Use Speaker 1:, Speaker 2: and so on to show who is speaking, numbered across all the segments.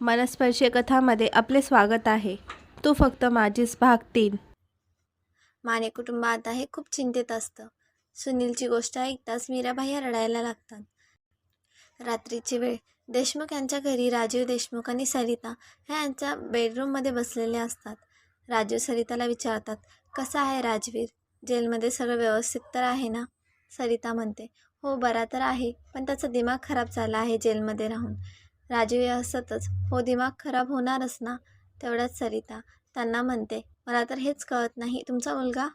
Speaker 1: मनस्पर्शी कथामध्ये आपले स्वागत आहे. तू फक्त माझीच भाग तीन.
Speaker 2: माने कुटुंब आता हे खूप चिंतेत असतं. सुनीलची गोष्ट ऐकताच मीराबाई रडायला लागतात. रात्रीची वेळ. देशमुख यांच्या घरी राजीव देशमुख आणि सरिता ह्या यांच्या बेडरूममध्ये बसलेले असतात. राजीव सरिताला विचारतात कसा आहे राजवीर? जेलमध्ये सगळं व्यवस्थित तर आहे ना? सरिता म्हणते हो बरा तर आहे पण त्याचा दिमाग खराब झाला आहे जेलमध्ये राहून. राजीव या हसतच हो दिमाग खराब होणारच ना तेवढ्याच सरिता त्यांना म्हणते मला तर हेच कळत नाही तुमचा मुलगा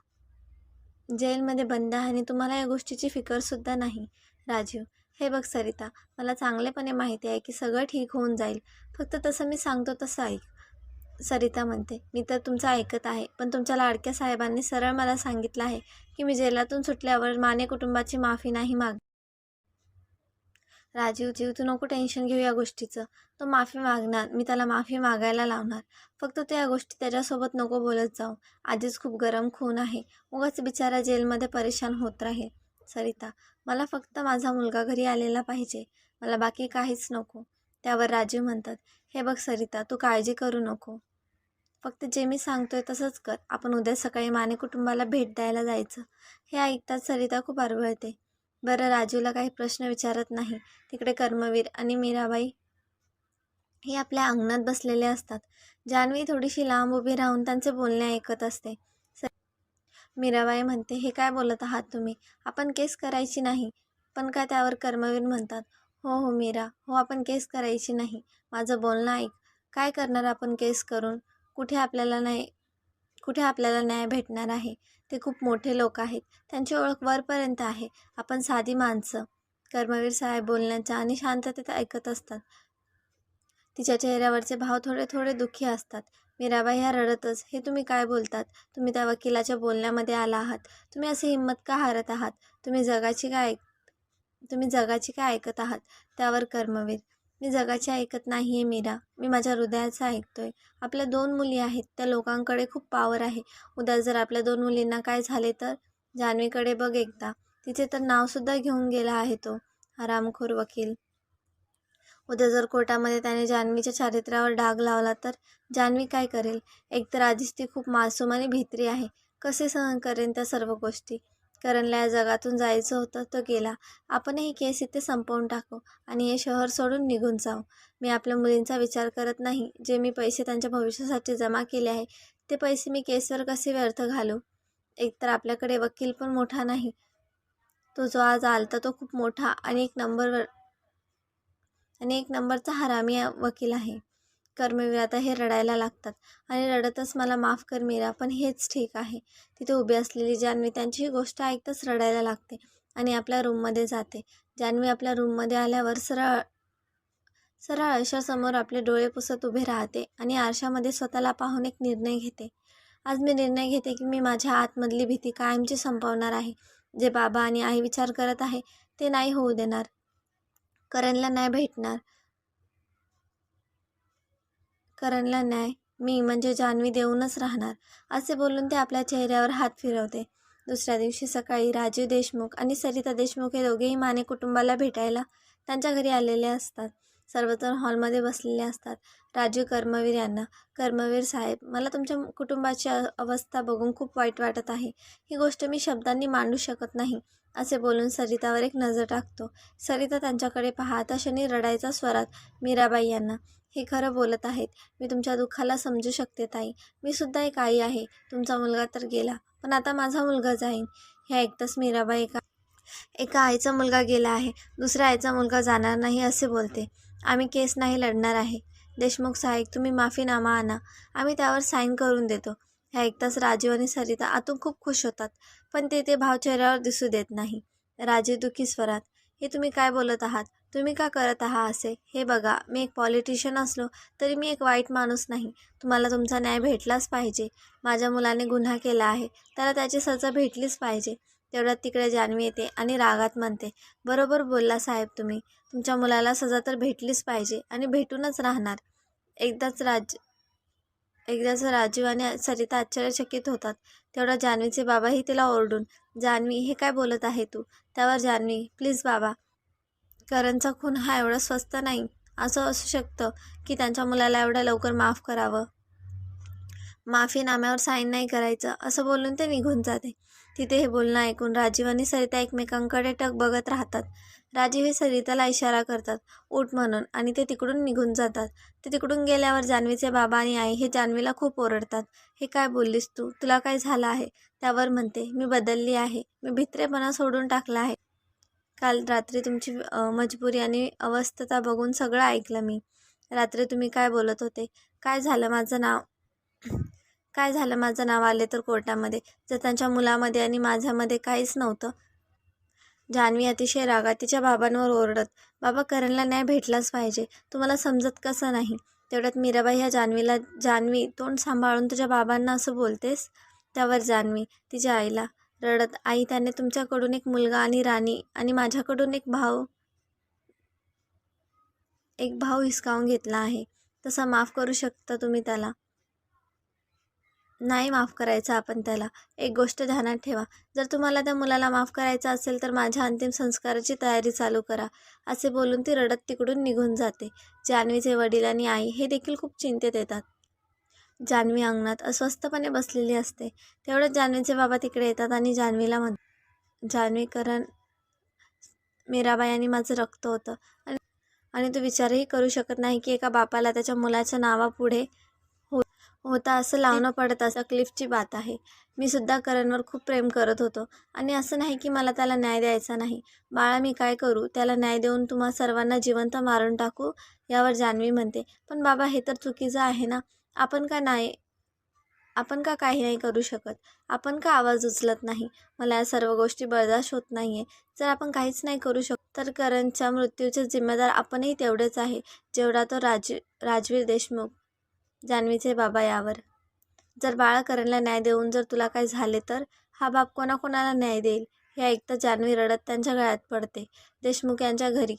Speaker 2: जेलमध्ये बंद आहे आणि तुम्हाला या गोष्टीची फिकरसुद्धा नाही. राजीव हे बघ सरिता मला चांगलेपणे माहिती आहे की सगळं ठीक होऊन जाईल फक्त तसं मी सांगतो तसं ऐक. सरिता म्हणते मी तर तुमचं ऐकत आहे पण तुमच्या लाडक्या साहेबांनी सरळ मला सांगितलं आहे की मी जेलातून सुटल्यावर माने कुटुंबाची माफी नाही माग राजीव जीव तू नको टेन्शन घेऊ या गोष्टीचं. तो माफी मागणार. मी त्याला माफी मागायला लावणार. फक्त तू या गोष्टी त्याच्यासोबत नको बोलत जाऊ. आधीच खूप गरम खून आहे. उगाच बिचारा जेलमध्ये परेशान होत राहील. सरिता मला फक्त माझा मुलगा घरी आलेला पाहिजे. मला बाकी काहीच नको. त्यावर राजीव म्हणतात हे बघ सरिता तू काळजी करू नको. फक्त जे मी सांगतोय तसंच कर. आपण उद्या सकाळी माने कुटुंबाला भेट द्यायला जायचं. हे ऐकताच सरिता खूप अरवळते बरं राजूला काही प्रश्न विचारत नाही. तिकडे कर्मवीर आणि मीराबाई हे आपल्या अंगणात बसलेले असतात. जान्हवी थोडीशी लांब उभी राहून त्यांचे बोलणे ऐकत असते. मीराबाई म्हणते हे काय बोलत आहात तुम्ही? आपण केस करायची नाही. पण काय त्यावर कर्मवीर म्हणतात? हो हो मीरा. हो आपण केस करायची नाही. माझं बोलणं ऐक. काय करणार आपण केस करून? कुठे आपल्याला नाही कुठे आपल्याला न्याय भेटणार आहे? ते खूप मोठे लोक आहेत. त्यांची ओळख वरपर्यंत आहे. आपण साधी माणसं कर्मवीर साहेब बोलण्याचा आणि शांततेत ऐकत असतात. तिच्या चेहऱ्यावरचे भाव थोडे थोडे दुःखी असतात. मीराबाई ह्या रडतच. हे तुम्ही काय बोलतात? तुम्ही त्या वकिलाच्या बोलण्यामध्ये आला आहात. तुम्ही अशी हिंमत का हारत आहात? तुम्ही जगाची काय ऐक तुम्ही जगाची काय ऐकत आहात? त्यावर कर्मवीर मी जगाची ऐकत नाही आहे मीरा. मी माझ्या हृदयाचं ऐकतोय. आपल्या दोन मुली आहेत. त्या लोकांकडे खूप पावर आहे. उद्या जर आपल्या दोन मुलींना काय झाले तर? जान्हवीकडे बघ एकदा. तिचे तर नावसुद्धा घेऊन गेला आहे तो. हरामखोर वकील. उद्या जर कोर्टामध्ये त्याने जान्हवीच्या चारित्र्यावर डाग लावला तर? जान्हवी काय करेल? एकतर आधीच ती खूप मासूम आणि भित्री आहे. कसे सहन करेन त्या सर्व गोष्टी? करणला या जगातून जायचं होतं तो गेला. आपणही केस इथे संपवून टाकू आणि हे शहर सोडून निघून जाऊ. मी आपल्या मुलींचा विचार करत नाही. जे मी पैसे त्यांच्या भविष्यासाठी जमा केले आहे ते पैसे मी केसवर कसे व्यर्थ घालू? एकतर आपल्याकडे वकील पण मोठा नाही. तो जो आज आलता तो खूप मोठा आणि एक नंबरवर आणि एक नंबरचा हरामी वकील आहे. कर्मवीर आता हे रडायला लागतात. आणि रडतच मला माफ कर मीरा पण हेच ठीक आहे. तिथे उभी असलेली जान्हवी त्यांची ही गोष्ट ऐकताच रडायला लागते आणि आपल्या रूममध्ये जाते. जान्हवी आपल्या रूममध्ये आल्यावर सरळ सरळ आरशासमोर आपले डोळे पुसत उभे राहते आणि आरशामध्ये स्वतःला पाहून एक निर्णय घेते. आज मी निर्णय घेते की मी माझ्या आतमधली भीती कायमची संपवणार आहे. जे बाबा आणि आई विचार करत आहे ते नाही होऊ देणार. करणला नाही भेटणार. करणला न्याय. मी म्हणजे जान्हवी देऊनच राहणार. असे बोलून ते आपल्या चेहऱ्यावर हात फिरवते. दुसऱ्या दिवशी सकाळी राजीव देशमुख आणि सरिता देशमुख हे दोघेही माने कुटुंबाला भेटायला त्यांच्या घरी आलेले असतात. सर्वजण हॉलमध्ये बसलेले असतात. राजीव कर्मवीर यांना कर्मवीर साहेब मला तुमच्या कुटुंबाची अवस्था बघून खूप वाईट वाटत आहे. ही गोष्ट मी शब्दांनी मांडू शकत नाही. असे बोलून सरितावर एक नजर टाकतो. सरिता त्यांच्याकडे पाहता क्षणी रडायचा स्वरात मीराबाई यांना हे खरं बोलत आहेत. मी तुमच्या दुःखाला समजू शकते ताई. मी सुद्धा एक आई आहे. तुमचा मुलगा तर गेला. पण आता माझा मुलगा जाईन. हे ऐकताच मीराबाई एका एका आईचा मुलगा गेला आहे. दुसऱ्या आईचा मुलगा जाणार नाही असे बोलते. आम्ही केस नाही लढणार आहे. देशमुख साहेब तुम्ही माफीनामा आणा. आम्ही त्यावर साईन करून देतो. हे ऐकताच राजीव आणि सरिता आतून खूप खुश होतात. पण ते ते भाव चेहऱ्यावर दिसू देत नाही. राजीव दुखी स्वरात हे तुम्ही काय बोलत आहात? तुम्ही का करत आहात असे? हे बघा मी एक पॉलिटिशियन असलो तरी मी एक वाईट माणूस नाही. तुम्हाला तुमचा न्याय भेटलाच पाहिजे. माझ्या मुलाने गुन्हा केला आहे त्याला त्याची सजा भेटलीच पाहिजे. तेवढ्यात तिकडे जान्हवी येते आणि रागात म्हणते बरोबर बोलला साहेब तुम्ही. तुमच्या मुलाला सजा तर भेटलीच पाहिजे आणि भेटूनच राहणार. एकदाच राज एकदाच राजीव आणि सरिता आश्चर्यचकित होतात. तेवढा जान्हवीचे बाबाही तिला ओरडून जान्हवी हे काय बोलत आहे तू? त्यावर जान्हवी प्लीज बाबा करणचा खून हा एवढा स्वस्त नाही असं असू शकतं की त्यांच्या मुलाला एवढ्या लवकर माफ करावं. माफीनाम्यावर साईन नाही करायचं असं बोलून ते निघून जाते. तिथे हे बोलणं ऐकून राजीव आणि सरिता एकमेकांकडे टक बघत राहतात. राजीव हे सरिताला इशारा करतात उठ म्हणून आणि ते तिकडून निघून जातात. ते तिकडून गेल्यावर जान्हवीचे बाबा आणि आई हे जान्हवीला खूप ओरडतात. हे काय बोललीस तू? तुला काय झालं आहे? त्यावर म्हणते मी बदलली आहे. मी भित्रेपणा सोडून टाकला आहे. काल रात्री तुमची मजबुरी आणि अवस्थता बघून सगळं ऐकलं मी. रात्री तुम्ही काय बोलत होते? काय झालं माझं नाव? काय झालं माझं नाव आले तर कोर्टामध्ये? जर त्यांच्या मुलामध्ये आणि माझ्यामध्ये काहीच नव्हतं. जान्हवी अतिशय रागा तिच्या बाबांवर ओरडत बाबा करणला न्याय भेटलाच पाहिजे. तुम्हाला समजत कसं नाही? तेवढ्यात मीराबाई ह्या जान्हवीला जान्हवी तोंड सांभाळून तुझ्या बाबांना असं बोलतेस? त्यावर जान्हवी तिच्या आईला रडत आई त्याने तुमच्याकडून एक मुलगा आणि राणी आणि माझ्याकडून एक भाव एक भाव हिसकावून घेतला आहे. तसा माफ करू शकता तुम्ही त्याला? नाही माफ करायचं आपण त्याला. एक गोष्ट ध्यानात ठेवा. जर तुम्हाला त्या मुलाला माफ करायचं असेल तर माझ्या अंतिम संस्काराची तयारी चालू करा. असे बोलून ती रडत तिकडून निघून जाते. जान्हवीचे वडील आणि आई हे देखील खूप चिंतेत येतात. जान्हवी अंगणात अस्वस्थपणे बसलेली असते. तेवढ्यात जान्हवीचे बाबा तिकडे येतात आणि जान्हवीला म्हण जान्हवी करण मीराबाई आणि माझं रक्त होतं. आणि आणि तो विचारही करू शकत नाही की एका बापाला त्याच्या मुलाच्या नावापुढे हो होता असं लावणं पडत असं क्लिफची बात आहे. मी सुद्धा करणवर खूप प्रेम करत होतो. आणि असं नाही की मला त्याला न्याय द्यायचा नाही. बाळा मी काय करू? त्याला न्याय देऊन तुम्हा सर्वांना जिवंत मारून टाकू यावर जान्हवी म्हणते. पण बाबा हे तर चुकीचं आहे ना? आपण का नाही? आपण का काही नाही करू शकत? आपण का आवाज उचलत नाही? मला या सर्व गोष्टी बर्दाश्त होत नाही आहे जर आपण काहीच नाही करू शकत तर करणच्या मृत्यूचे जिम्मेदार आपणही तेवढेच आहे जेवढा तो राज राजवीर देशमुख जान्हवीचे बाबा यावर. जर बाळा करणला न्याय देऊन जर तुला काय झाले तर? हा बाप कोणाकोणाला न्याय देईल? हे ऐकता जान्हवी रडत त्यांच्या गळ्यात पडते. देशमुख यांच्या घरी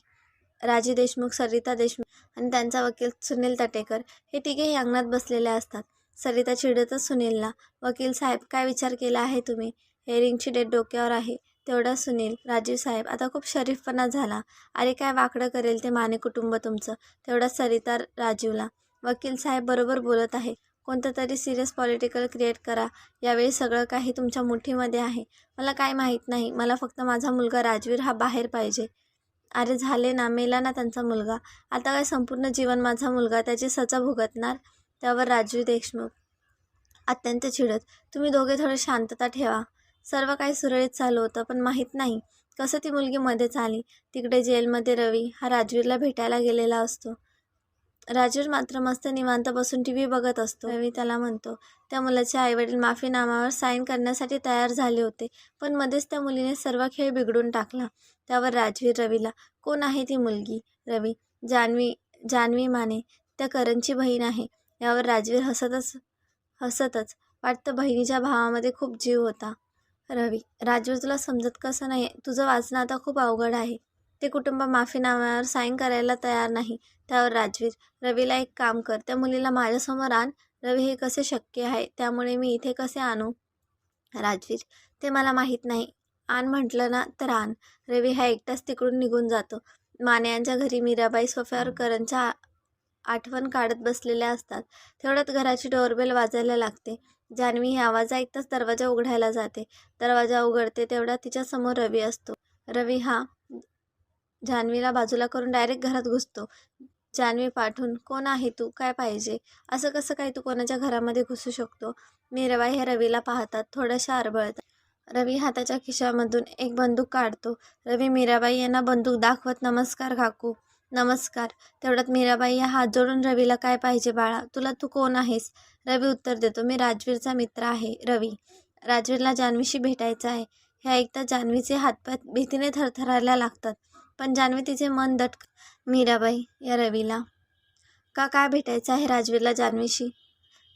Speaker 2: राजे देशमुख सरिता देशमुख आणि त्यांचा वकील सुनील तटेकर हे तिघेही अंगणात बसलेले असतात. सरिता चिडतच सुनीलला वकील साहेब काय विचार केला आहे तुम्ही? हेअरिंगची डेट डोक्यावर आहे. तेवढा सुनील राजीव साहेब आता खूप शरीफपणा झाला. अरे काय वाकडं करेल ते माने कुटुंब तुमचं? तेवढा सरिता राजीवला वकील साहेब बरोबर बोलत आहे. कोणतं तरी सिरियस पॉलिटिकल क्रिएट करा. यावेळी सगळं काही तुमच्या मुठीमध्ये आहे. मला काय माहीत नाही. मला फक्त माझा मुलगा राजवीर हा बाहेर पाहिजे. अरे झाले ना मेला ना त्यांचा मुलगा. आता काय संपूर्ण जीवन माझा मुलगा त्याची सचा भुगतणार त्यावर राजवीर देशमुख. अत्यंत चिडत. तुम्ही दोघे थोडे शांतता ठेवा. सर्व काही सुरळीत चालू होतं पण माहीत नाही कसं ती मुलगी मध्येच आली. तिकडे जेलमध्ये रवी हा राजवीरला भेटायला गेलेला असतो. राजवीर मात्र मस्त निवांत बसून टी व्ही बघत असतो. रवी त्याला म्हणतो त्या मुलाचे आईवडील माफीनामावर साईन करण्यासाठी तयार झाले होते पण मध्येच त्या मुलीने सर्व खेळ बिघडून टाकला. त्यावर राजवीर रवीला कोण आहे ती मुलगी? रवी जान्हवी जान्हवी माने त्या करणची बहीण आहे यावर राजवीर हसतच हसतच वाटतं बहिणीच्या भावामध्ये खूप जीव होता. रवी राजवीर तुला समजत कसं नाही तुझं वाचणं आता खूप अवघड आहे. ते कुटुंब माफीनाम्यावर साईन करायला तयार नाही. त्यावर राजवीर रवीला एक काम कर. त्या मुलीला माझ्यासमोर आण. रवी हे कसे शक्य आहे? त्यामुळे मी इथे कसे आणू? राजवीर ते मला माहीत नाही. आण म्हटलं ना तर आण. रवी हा एकटाच तिकडून निघून जातो. माने यांच्या घरी मीराबाई सोफ्यावर करणच्या आठवण काढत बसलेल्या असतात. तेवढ्यात घराची डोरबेल वाजायला लागते. जान्हवी हे आवाज ऐकताच दरवाजा उघडायला जाते. दरवाजा उघडते तेवढा तिच्यासमोर रवी असतो. रवी हा जान्हवीला बाजूला करून डायरेक्ट घरात घुसतो. जान्हवी पाठवून कोण आहे तू? काय पाहिजे? असं कसं काय तू कोणाच्या घरामध्ये घुसू शकतो? मीराबाई हे रवीला पाहतात थोडंशा अरबळतात रवी हाताच्या खिशामधून एक बंदूक काढतो. रवी मीराबाई यांना बंदूक दाखवत नमस्कार काकू. नमस्कार. तेवढ्यात मीराबाई या हात जोडून रवीला काय पाहिजे बाळा? तुला तू कोण आहेस? रवी उत्तर देतो मी राजवीरचा मित्र आहे रवी. राजवीरला जान्हवीशी भेटायचं आहे. हे ऐकता जान्हवीचे हातपाय भीतीने थरथरायला लागतात. पण जान्हवी तिचे मन दटक मीराबाई या रवीला. का काय भेटायचं आहे राजवीरला जान्हवीशी?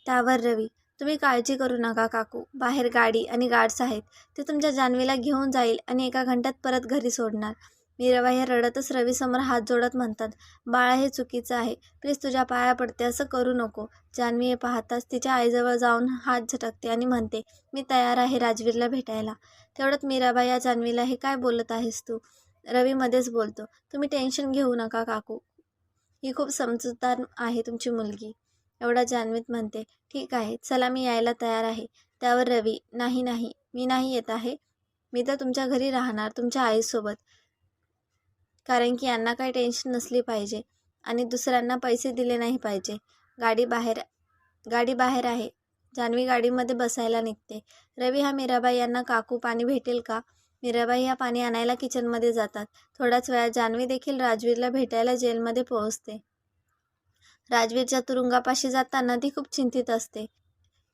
Speaker 2: त्यावर रवी तुम्ही काळजी करू नका काकू. बाहेर गाडी आणि गार्ड्स आहेत. ते तुमच्या जान्हवीला घेऊन जाईल आणि एका घंट्यात परत घरी सोडणार. मीराबाई हे रडतच रवीसमोर हात जोडत म्हणतात बाळा हे चुकीचं आहे. प्लीज तुझ्या पाया पडते असं करू नको जान्हवी हे पाहताच तिच्या आईजवळ जाऊन हात झटकते आणि म्हणते मी तयार आहे राजवीरला भेटायला. तेवढ्यात मीराबाई या जान्हवीला हे काय बोलत आहेस तू? रवीमध्येच बोलतो तुम्ही टेन्शन घेऊ नका काकू. ही खूप समजूतदार आहे तुमची मुलगी. एवढा जान्हवीत म्हणते ठीक आहे चला मी यायला तयार आहे. त्यावर रवी नाही नाही मी नाही येत आहे. मी तर तुमच्या घरी राहणार तुमच्या आईसोबत. कारण की यांना काही टेन्शन नसली पाहिजे आणि दुसऱ्यांना पैसे दिले नाही पाहिजे. गाडी बाहेर गाडी बाहेर आहे. जान्हवी गाडीमध्ये बसायला निघते. रवी हा मीराबाई यांना काकू पाणी भेटेल का? मीराबाई ह्या पाणी आणायला किचनमध्ये जातात. थोड्याच वेळात जान्हवी देखील राजवीरला भेटायला जेलमध्ये पोहोचते. राजवीरच्या तुरुंगापाशी जाताना ती खूप चिंतित असते.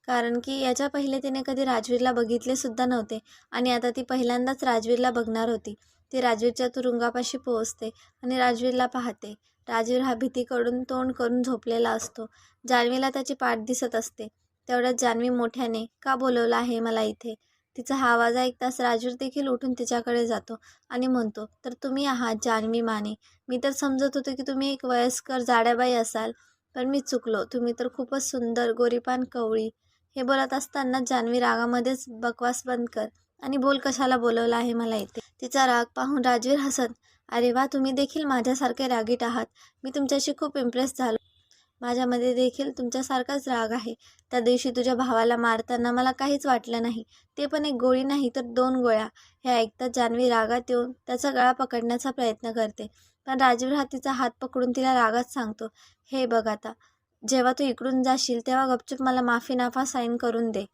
Speaker 2: कारण की याच्या पहिले तिने कधी राजवीरला बघितले सुद्धा नव्हते. आणि आता ती पहिल्यांदाच राजवीरला बघणार होती. ती राजवीरच्या तुरुंगापाशी पोहोचते आणि राजवीरला पाहते. राजवीर हा भीतीकडून तोंड करून झोपलेला असतो. जान्हवीला त्याची पाठ दिसत असते. तेवढ्यात जान्हवी मोठ्याने का बोलवलं आहे मला इथे? तिचा हा आवाज ऐकताच राजवीर देखील उठून तिच्याकडे जातो आणि म्हणतो तर तुम्ही आहात जान्हवी माने. मी तर समजत होतो की तुम्ही एक वयस्कर जाड्याबाई असाल पण मी चुकलो. तुम्ही तर खूपच सुंदर गोरीपान कवळी. हे बोलत असताना जान्हवी रागामध्येच बकवास बंद कर आणि बोल कशाला बोलवलं आहे मला येते तिचा राग पाहून राजवीर हसत अरे वा तुम्ही देखील माझ्यासारखे रागीट आहात. मी तुमच्याशी खूप इम्प्रेस झालो. माझ्यामध्ये देखील तुमच्यासारखाच राग आहे. त्या दिवशी तुझ्या भावाला मारताना मला काहीच वाटलं नाही. ते पण एक गोळी नाही तर दोन गोळ्या. हे ऐकता जान्हवी रागात येऊन त्याचा गळा पकडण्याचा प्रयत्न करते. पण राजीव हा तिचा हात पकडून तिला रागात सांगतो. हे बघ आता. जेव्हा तू इकडून जाशील तेव्हा गपचूप मला माफीनाफा साईन करून दे.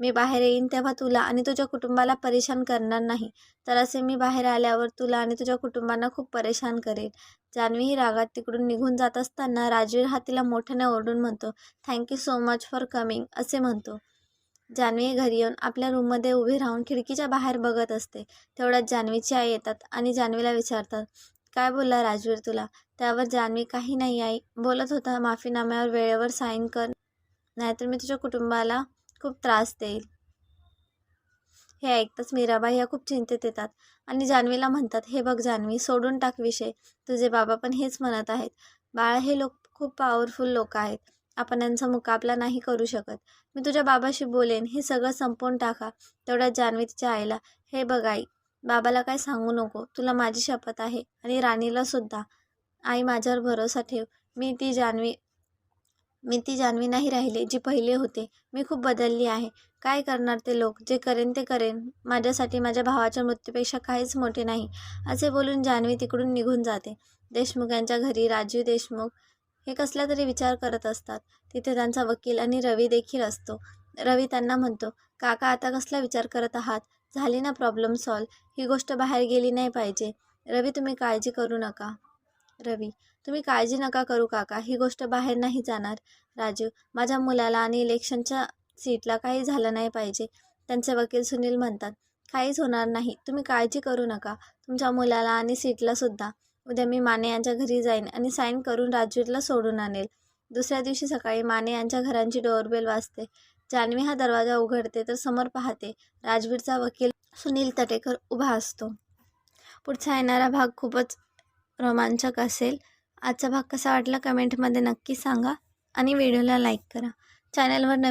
Speaker 2: मी बाहेर येईन तेव्हा तुला आणि तुझ्या कुटुंबाला परेशान करणार नाही. तर असे मी बाहेर आल्यावर तुला आणि तुझ्या कुटुंबांना खूप परेशान करेल. जान्हवी ही रागात तिकडून निघून जात असताना राजवीर हा तिला मोठ्याने ओरडून म्हणतो thank you so much for coming असे म्हणतो. जान्हवी घरी येऊन आपल्या रूममध्ये उभी राहून खिडकीच्या बाहेर बघत असते. तेवढ्यात जान्हवीची आई येतात आणि जान्हवीला विचारतात काय बोलला राजवीर तुला? त्यावर जान्हवी काही नाही आई. बोलत होता माफीनाम्यावर वेळेवर साईन कर. नाहीतर मी तुझ्या कुटुंबाला खूप त्रास देईल. हे ऐकताच मीराबाई या खूप चिंतेत येतात आणि जान्हवीला म्हणतात हे बघ जान्हवी सोडून टाक विषय. तुझे बाबा पण हेच म्हणत आहेत. बाळा हे लोक खूप पॉवरफुल लोक आहेत. आपण यांचा मुकाबला नाही करू शकत. मी तुझ्या बाबाशी बोलेन. हे सगळं संपवून टाका. तेवढ्यात जान्हवी तिच्या आईला हे बघ आई बाबाला काय सांगू नको. तुला माझी शपथ आहे आणि राणीला सुद्धा. आई माझ्यावर भरोसा ठेव. मी ती जान्हवी मी ती जान्हवी नाही राहिले जी पहिले होते. मी खूप बदलली आहे. काय करणार ते लोक? जे करेन ते करेन. माझ्यासाठी माझ्या भावाच्या मृत्यूपेक्षा काहीच मोठे नाही. असे बोलून जान्हवी तिकडून निघून जाते. देशमुख यांच्या घरी राजीव देशमुख हे कसला तरी विचार करत असतात. तिथे त्यांचा वकील आणि रवी देखील असतो. रवी त्यांना म्हणतो काका आता कसला विचार करत आहात? झाली ना प्रॉब्लेम सॉल्व ही गोष्ट बाहेर गेली नाही पाहिजे. रवी तुम्ही काळजी करू नका. रवी तुम्ही काळजी नका करू काका. ही गोष्ट बाहेर नाही जाणार. राजू माझ्या मुलाला आणि इलेक्शनच्या सीटला काही झालं नाही पाहिजे. त्यांचे वकील सुनील म्हणतात काहीच होणार नाही. तुम्ही काळजी करू नका. तुमच्या मुलाला आणि सीटला सुद्धा. उद्या मी माने यांच्या घरी जाईन आणि साईन करून राजूला सोडून आणेल. दुसऱ्या दिवशी सकाळी माने यांच्या घरांची डोअरबेल वाजते. जान्हवी हा दरवाजा उघडते तर समोर पाहते राजवीरचा वकील सुनील तटेकर उभा असतो. पुढचा येणारा भाग खूपच रोमांचक असेल. आजचा भाग कसा वाटला कमेंटमध्ये नक्की सांगा आणि व्हिडिओला लाईक करा. चॅनलवर नवीन